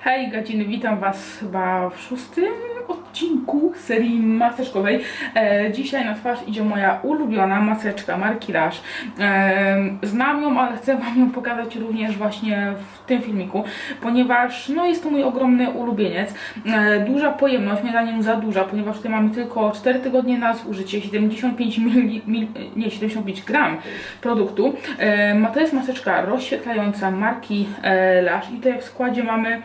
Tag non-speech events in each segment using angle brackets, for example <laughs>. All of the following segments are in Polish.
Hej Gadziny, witam Was chyba w szóstym odcinku serii maseczkowej. E, dzisiaj na twarz idzie moja ulubiona maseczka marki Lush. E, znam ją, ale chcę Wam ją pokazać również właśnie w tym filmiku, ponieważ no, jest to mój ogromny ulubieniec. E, duża pojemność, moim zdaniem za duża, ponieważ tutaj mamy tylko 4 tygodnie na zużycie, 75 mili, mil, nie, 75 gram produktu. E, to jest maseczka rozświetlająca marki e, Lush i tutaj w składzie mamy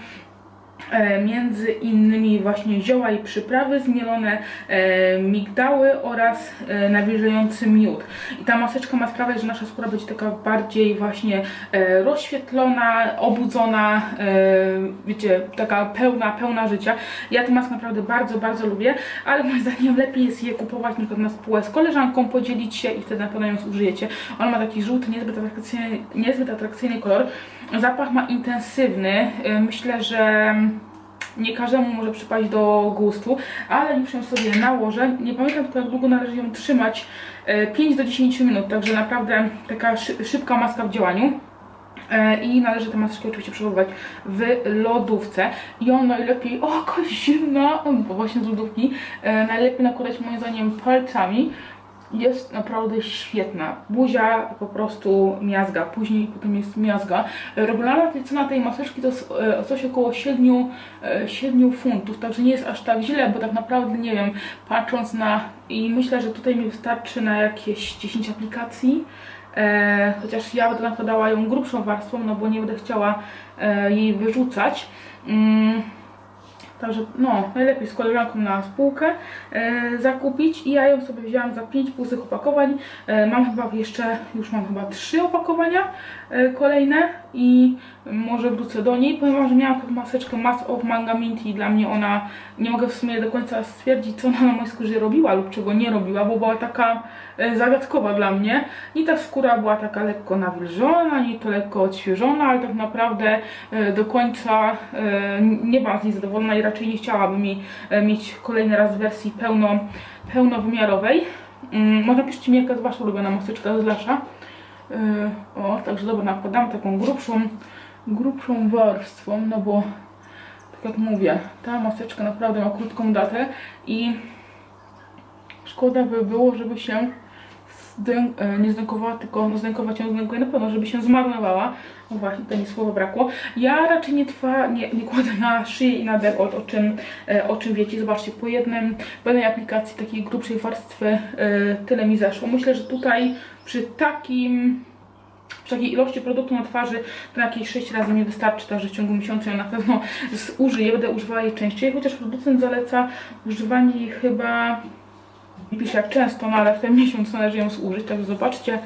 między innymi właśnie zioła i przyprawy zmielone, e, migdały oraz e, nawilżający miód. I ta maseczka ma sprawę, że nasza skóra będzie taka bardziej właśnie e, rozświetlona, obudzona, e, wiecie, taka pełna, pełna życia. Ja tę maskę naprawdę bardzo, bardzo lubię, ale moim zdaniem lepiej jest je kupować na przykład na spółę z koleżanką, podzielić się i wtedy na pewno ją zużyjecie. Ona ma taki żółty, niezbyt atrakcyjny, niezbyt atrakcyjny kolor. Zapach ma intensywny. Myślę, że nie każdemu może przypaść do gustu, ale już ją sobie nałożę. Nie pamiętam tylko jak długo należy ją trzymać. y, 5 do 10 minut, także naprawdę taka szy- szybka maska w działaniu. E, I należy tę maseczkę oczywiście przechowywać w lodówce. I ją najlepiej, o jakaś zimna, bo właśnie z lodówki, e, najlepiej nakładać moim zdaniem palcami. Jest naprawdę świetna. Buzia po prostu miazga, później potem jest miazga. E, Regularna cena tej maseczki to jest e, coś około 7, e, 7 funtów, także nie jest aż tak źle, bo tak naprawdę nie wiem, patrząc na i myślę, że tutaj mi wystarczy na jakieś 10 aplikacji. E, chociaż ja będę nakładała ją grubszą warstwą, no bo nie będę chciała e, jej wyrzucać. Mm, Także no, najlepiej z koleżanką na spółkę e, zakupić i ja ją sobie wzięłam za 5 pustych opakowań. E, mam chyba jeszcze, już mam chyba 3 opakowania e, kolejne i może wrócę do niej. Że miałam taką maseczkę Mask of Manga Minty i dla mnie ona, nie mogę w sumie do końca stwierdzić co ona na mojej skórze robiła lub czego nie robiła, bo była taka e, zagadkowa dla mnie. I ta skóra była taka lekko nawilżona, nie to lekko odświeżona, ale tak naprawdę e, do końca e, nie byłam z niej zadowolona i raczej nie chciałabym jej mieć kolejny raz w wersji pełno, pełnowymiarowej. Mm, Może piszcie mi, jaka jest wasza ulubiona maseczka z Lasza. E, O, także dobra, nakładam taką grubszą, grubszą warstwą, no bo tak jak mówię, ta maseczka naprawdę ma krótką datę i szkoda by było, żeby się zdę, e, nie zdękowała, tylko no zdękować ją zdękuję na pewno, żeby się zmarnowała. No właśnie, to mi słowa brakło. Ja raczej nie, trwa, nie, nie kładę na szyję i na dekolt, o czym, e, o czym wiecie. Zobaczcie, po jednym, po jednej aplikacji takiej grubszej warstwy e, tyle mi zeszło. Myślę, że tutaj przy takim przy takiej ilości produktu na twarzy to jakieś 6 razy mi wystarczy, także w ciągu miesiąca ja na pewno z- użyję, będę używała jej częściej, chociaż producent zaleca używanie jej chyba, nie pisze jak często, no ale w ten miesiąc należy ją zużyć, także zobaczcie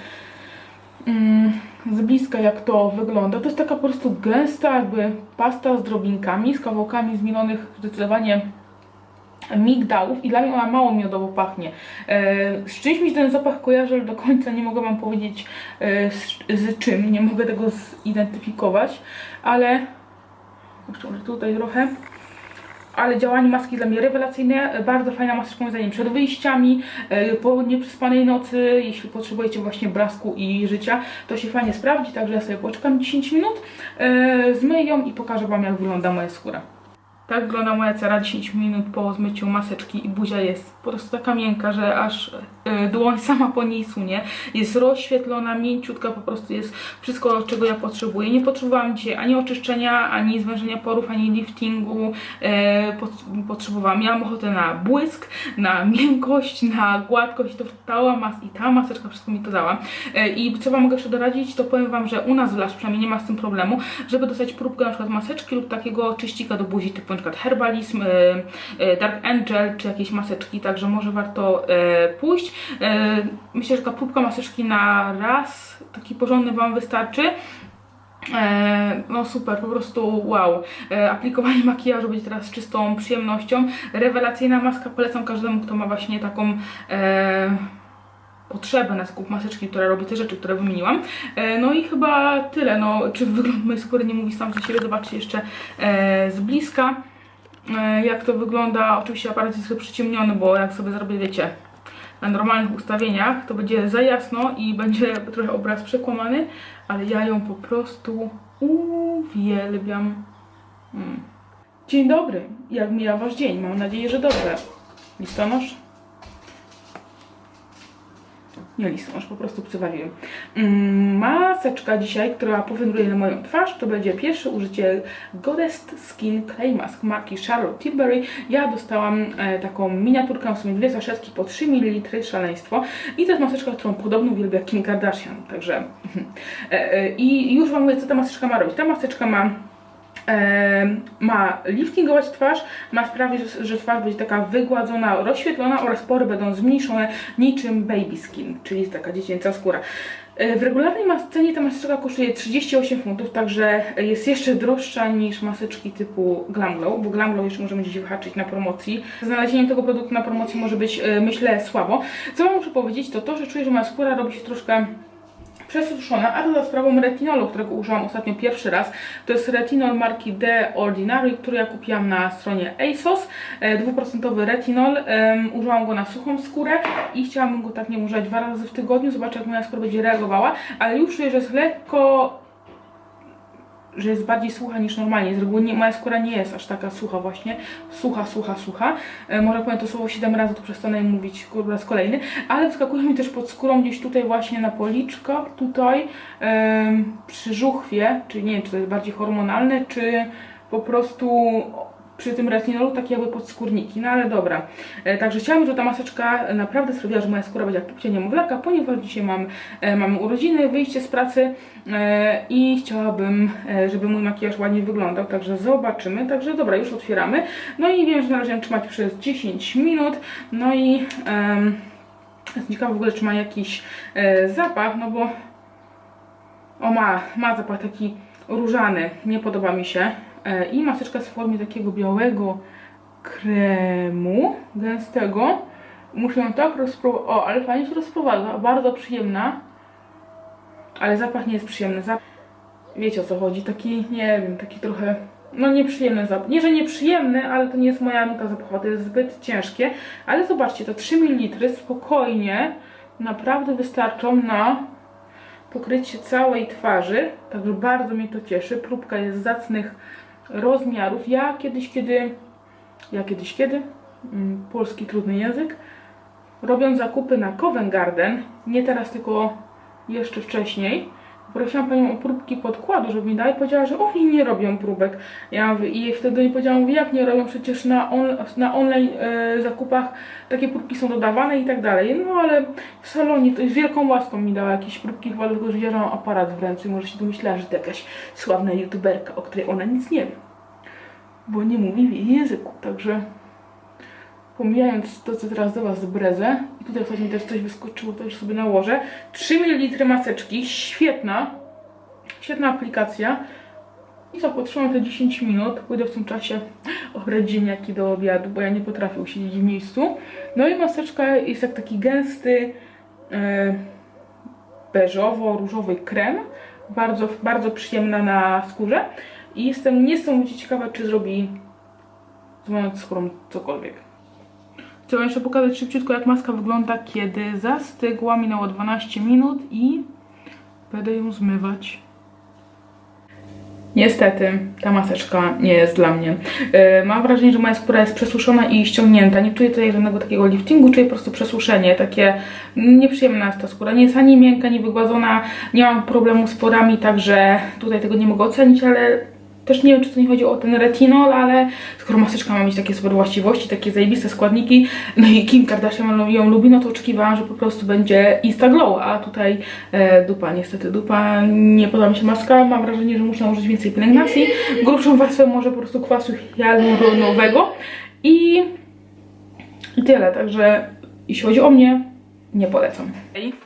mm, z bliska jak to wygląda. To jest taka po prostu gęsta jakby pasta z drobinkami, z kawałkami zmielonych zdecydowanie migdałów i dla mnie ona mało miodowo pachnie. E, z czymś mi ten zapach kojarzy, ale do końca nie mogę Wam powiedzieć e, z, z czym, nie mogę tego zidentyfikować, ale jeszcze może tutaj trochę. Ale działanie maski dla mnie rewelacyjne, bardzo fajna maseczka moim zdaniem przed wyjściami, e, po nieprzespanej nocy, jeśli potrzebujecie właśnie blasku i życia, to się fajnie sprawdzi, także ja sobie poczekam 10 minut, e, zmyję ją i pokażę Wam jak wygląda moja skóra. Tak wygląda moja cera. 10 minut po zmyciu maseczki i buzia jest po prostu taka miękka, że aż dłoń <laughs> sama po niej sunie. Jest rozświetlona, mięciutka, po prostu jest wszystko, czego ja potrzebuję. Nie potrzebowałam dzisiaj ani oczyszczenia, ani zwężenia porów, ani liftingu. Pot, potrzebowałam, miałam ochotę na błysk, na <laughs> miękkość, na gładkość. To ta, mas i ta maseczka wszystko mi to dała. E, I co Wam mogę jeszcze doradzić, to powiem Wam, że u nas w Lash przynajmniej nie ma z tym problemu, żeby dostać próbkę na przykład maseczki lub takiego czyścika do buzi, typu na przykład Herbalism, Dark Angel, czy jakieś maseczki, także może warto pójść. E, myślę, że taka próbka maseczki na raz, taki porządny Wam wystarczy. E, no super, po prostu wow. E, aplikowanie makijażu będzie teraz czystą przyjemnością. Rewelacyjna maska, polecam każdemu, kto ma właśnie taką potrzebę na zakup maseczki, która robi te rzeczy, które wymieniłam. No i chyba tyle. No, czy wygląd mojej skóry nie mówi sam za siebie, zobaczcie jeszcze z bliska. Jak to wygląda, oczywiście aparat jest przyciemniony, bo jak sobie zrobię, wiecie, na normalnych ustawieniach, to będzie za jasno i będzie trochę obraz przekłamany, ale ja ją po prostu uwielbiam. Mm. Dzień dobry, jak mija wasz dzień? Mam nadzieję, że dobrze. Listonosz? Nie listonosz, po prostu przywaliłem. Mm, maseczka dzisiaj, która powędruje na moją twarz, to będzie pierwsze użycie Goddess Skin Clay Mask marki Charlotte Tilbury. Ja dostałam e, taką miniaturkę, w sumie dwie saszetki po 3 ml, szaleństwo. I to jest maseczka, którą podobno uwielbia Kim Kardashian, także... <laughs> e, e, I już Wam mówię, co ta maseczka ma robić. Ta maseczka ma ma liftingować twarz, ma sprawić, że, twarz będzie taka wygładzona, rozświetlona oraz pory będą zmniejszone niczym baby skin, czyli taka dziecięca skóra. E, W regularnej mas- cenie ta maseczka kosztuje 38 funtów, także jest jeszcze droższa niż maseczki typu Glam Glow, bo Glam Glow jeszcze możemy gdzieś wyhaczyć na promocji. Znalezienie tego produktu na promocji może być, e, myślę, słabo. Co Wam muszę powiedzieć, to to, że czuję, że moja skóra robi się troszkę przesuszona, a to za sprawą retinolu, którego użyłam ostatnio pierwszy raz. To jest retinol marki The Ordinary, który ja kupiłam na stronie ASOS. E, Dwuprocentowy retinol. Użyłam go na suchą skórę i chciałabym go tak nie używać dwa razy w tygodniu. Zobaczę, jak moja skóra będzie reagowała, ale już czuję, że jest lekko że jest bardziej sucha niż normalnie. Z reguły nie, moja skóra nie jest aż taka sucha właśnie. Sucha, sucha, sucha. E, może powiem to słowo 7 razy, to przestanę mówić po raz kolejny. Ale wskakuje mi też pod skórą gdzieś tutaj właśnie na policzkach, tutaj em, przy żuchwie, czyli nie wiem, czy to jest bardziej hormonalne, czy po prostu przy tym retinolu takie jakby podskórniki, no ale dobra. E, także chciałam, żeby ta maseczka naprawdę sprawiła, że moja skóra będzie jak pupcie niemowlaka, ponieważ dzisiaj mam, e, mamy urodziny, wyjście z pracy e, i chciałabym, żeby mój makijaż ładnie wyglądał, także zobaczymy. Także dobra, już otwieramy. No i wiem, że należy trzymać przez 10 minut, no i em, jestem ciekawa w ogóle, czy ma jakiś zapach, no bo o ma, ma zapach taki różany, nie podoba mi się. E, I maseczka w formie takiego białego kremu, gęstego. Muszę ją tak rozprowadzić. O, ale fajnie się rozprowadza, bardzo przyjemna. Ale zapach nie jest przyjemny. Zap... Wiecie o co chodzi, taki, nie wiem, taki trochę, no nieprzyjemny zapach. Nie, że nieprzyjemny, ale to nie jest moja nuta zapachowa, to jest zbyt ciężkie. Ale zobaczcie, to 3 ml spokojnie naprawdę wystarczą na pokrycie całej twarzy, także bardzo mnie to cieszy. Próbka jest zacnych rozmiarów. Ja kiedyś, kiedy, ja kiedyś, kiedy, mm, polski trudny język, robiąc zakupy na Covent Garden, nie teraz, tylko jeszcze wcześniej, prosiłam panią o próbki podkładu, żeby mi dała i powiedziała, że oni nie robią próbek. Ja mówię, i wtedy jej powiedziałam, jak nie robią, przecież na, on, na online e, zakupach takie próbki są dodawane i tak dalej. No ale w salonie to z wielką łaską mi dała jakieś próbki, chyba dlatego, że ja aparat w ręce może się domyślała, że to jakaś sławna youtuberka, o której ona nic nie wie. Bo nie mówi w jej języku, także pomijając to, co teraz do Was brezę, tutaj ostatnio mi też coś wyskoczyło, już sobie nałożę. 3 ml maseczki, świetna, świetna aplikacja. I co, potrzymam te 10 minut, pójdę w tym czasie obrać ziemniaki do obiadu, bo ja nie potrafię usiedzieć w miejscu. No i maseczka jest jak taki gęsty, e, beżowo-różowy krem, bardzo, bardzo przyjemna na skórze. I jestem niesamowicie ciekawa, czy zrobi z moją skórą cokolwiek. Chcę wam jeszcze pokazać szybciutko, jak maska wygląda, kiedy zastygła. Minęło 12 minut i będę ją zmywać. Niestety, ta maseczka nie jest dla mnie. Yy, mam wrażenie, że moja skóra jest przesuszona i ściągnięta. Nie czuję tutaj żadnego takiego liftingu, czuję po prostu przesuszenie. Takie nieprzyjemna jest ta skóra. Nie jest ani miękka, ani wygładzona. Nie mam problemu z porami, także tutaj tego nie mogę ocenić, ale też nie wiem, czy to nie chodzi o ten retinol, ale skoro maseczka ma mieć takie super właściwości, takie zajebiste składniki, no i Kim Kardashian ją lubi, no to oczekiwałam, że po prostu będzie Instaglow, a tutaj e, dupa, niestety dupa, nie podoba mi się maska, mam wrażenie, że muszę nałożyć więcej pielęgnacji, grubszą warstwę może po prostu kwasu hialuronowego. I, i tyle, także jeśli chodzi o mnie, nie polecam.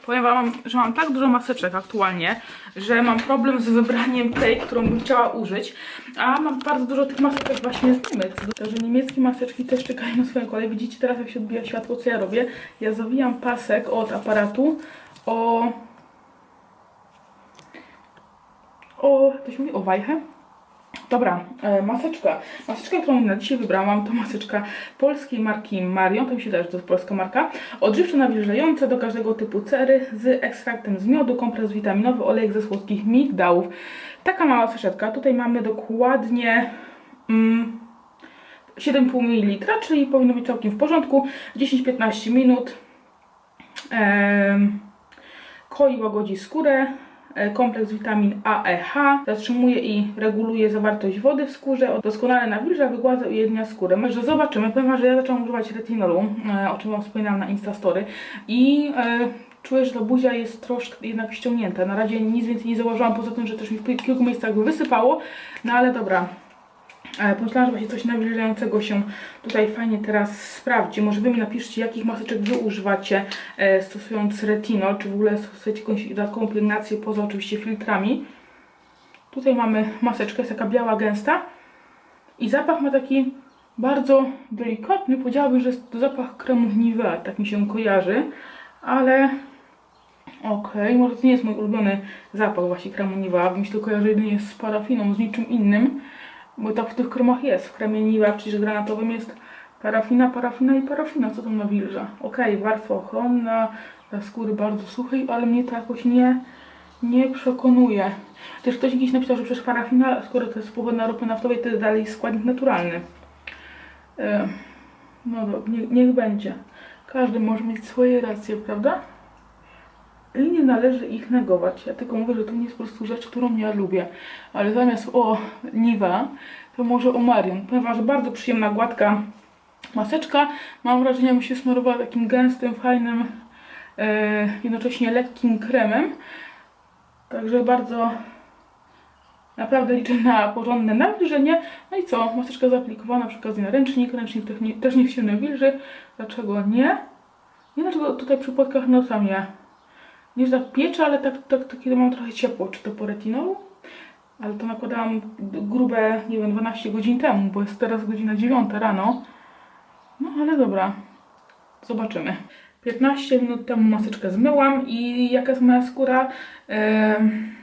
Powiem wam, że mam tak dużo maseczek aktualnie, że mam problem z wybraniem tej, którą bym chciała użyć, a mam bardzo dużo tych maseczek właśnie z Niemiec. Także niemieckie maseczki też czekają na swoją kolej. Widzicie teraz jak się odbija światło, co ja robię? Ja zawijam pasek od aparatu o... o... to się mówi? O wajchę? Dobra, e, maseczka. Maseczka, którą na dzisiaj wybrałam, to maseczka polskiej marki Marion. To mi się też to jest polska marka. Odżywczo nawilżające do każdego typu cery z ekstraktem z miodu, kompres witaminowy, olejek ze słodkich migdałów. Taka mała saszetka. Tutaj mamy dokładnie mm, 7,5 ml, czyli powinno być całkiem w porządku. 10-15 minut. Em, koi, łagodzi skórę. E, Kompleks witamin A, E, H. Zatrzymuje i reguluje zawartość wody w skórze, doskonale nawilża, wygładza i ujednia skórę. Może zobaczymy, powiem że ja zaczęłam używać retinolu, e, o czym wam wspominałam na Instastory i e, czuję, że ta buzia jest troszkę jednak ściągnięta. Na razie nic więcej nie zauważyłam, poza tym, że też mi w kilku miejscach wysypało, no ale dobra, Pomyślałam, że właśnie coś nawilżającego się tutaj fajnie teraz sprawdzi. Może Wy mi napiszcie, jakich maseczek Wy używacie e, stosując retinol, czy w ogóle stosujecie jakąś dodatkową pielęgnację poza oczywiście filtrami. Tutaj mamy maseczkę, jest taka biała, gęsta i zapach ma taki bardzo delikatny, powiedziałabym, że jest to zapach kremu Nivea, tak mi się kojarzy, ale okej, może to nie jest mój ulubiony zapach właśnie kremu Nivea, mi się to kojarzy jedynie z parafiną, z niczym innym. Bo tak w tych kremach jest. W kremie Niwa, przecież granatowym jest parafina, parafina i parafina. Co tam nawilża? Okej, warstwa ochronna dla skóry bardzo suchej, ale mnie to jakoś nie, nie przekonuje. Też ktoś gdzieś napisał, że przecież parafina, skoro to jest pochodna ropy naftowej, to jest dalej składnik naturalny. E, no nie, niech będzie. Każdy może mieć swoje racje, prawda? I nie należy ich negować. Ja tylko mówię, że to nie jest po prostu rzecz, którą ja lubię. Ale zamiast o Niwa, to może o Marion. Powiem że bardzo przyjemna, gładka maseczka. Mam wrażenie, jakbym się smarowała takim gęstym, fajnym, e, jednocześnie lekkim kremem. Także bardzo naprawdę liczę na porządne nawilżenie. No i co? Maseczka zaaplikowana przy okazji na ręcznik. Ręcznik też, nie, też niech się nawilży. Dlaczego nie? Nie dlaczego tutaj przy płatkach no tam nie. Że tak piecze, ale tak, tak, tak kiedy mam trochę ciepło. Czy to po retinolu? Ale to nakładałam grube, nie wiem, 12 godzin temu, bo jest teraz godzina 9 rano. No ale dobra, zobaczymy. 15 minut temu maseczkę zmyłam i jaka jest moja skóra? Em,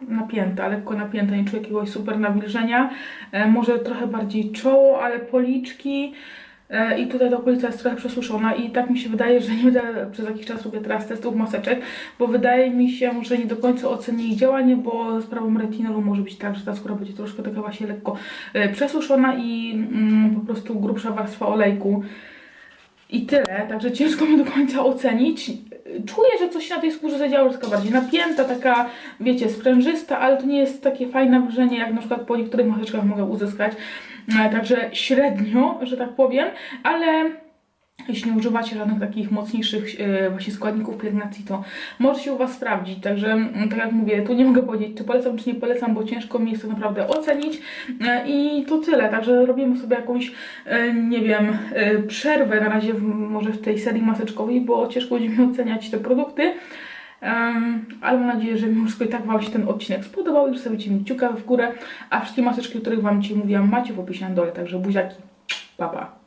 napięta, lekko napięta, nie czuję jakiegoś super nawilżenia. E, może trochę bardziej czoło, ale policzki. E, I tutaj ta okolica jest trochę przesuszona i tak mi się wydaje, że nie będę przez jakiś czas robię teraz testów maseczek, bo wydaje mi się, że nie do końca ocenię ich działanie, bo z sprawą retinolu może być tak, że ta skóra będzie troszkę taka właśnie lekko e, przesuszona i mm, po prostu grubsza warstwa olejku. I tyle, także ciężko mi do końca ocenić. Czuję, że coś się na tej skórze zadziało, taka bardziej napięta, taka, wiecie, sprężysta, ale to nie jest takie fajne wrażenie, jak na przykład po niektórych maseczkach mogę uzyskać. E, Także średnio, że tak powiem, ale jeśli nie używacie żadnych takich mocniejszych e, właśnie składników pielęgnacji, to może się u Was sprawdzić. Także, mm, tak jak mówię, tu nie mogę powiedzieć, czy polecam, czy nie polecam, bo ciężko mi jest to naprawdę ocenić. E, I to tyle. Także robimy sobie jakąś, e, nie wiem, przerwę na razie w, może w tej serii maseczkowej, bo ciężko będzie mi oceniać te produkty. Em, ale mam nadzieję, że mimo wszystko i tak Wam się ten odcinek spodobał i że sobie mi kciuka w górę, a wszystkie maseczki, o których Wam dzisiaj mówiłam, macie w opisie na dole, także buziaki, pa pa.